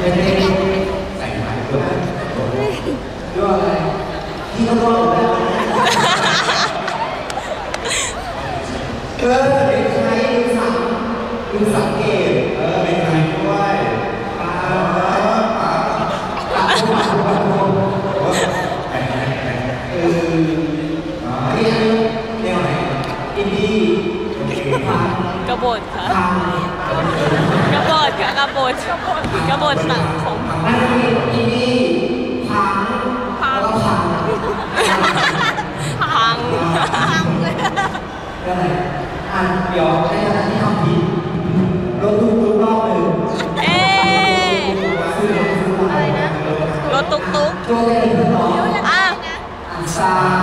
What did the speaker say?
ไม่ได้ใส่ไม้ด้วยด้วยอะไรที่เขาบอกแล้วเออเด็กชายดูสังดูสังเกตเออเป็นใครด้วยปาปาปาปาปาเออนี่แนวไหนอินดี้โอเคพังกบฏค่ะ ค่ะกบฏกบฏสังคมนั่นคืออินดี้พังแล้วก็พังพังก็เลยอะเดี๋ยวในขณะที่ทำผิดลงทุกทุกรอบเลยเอ๊ะซื้อซื้ออะไรนะรถตุ๊กตุ๊กตัวเองเพื่อนน้องอะสาม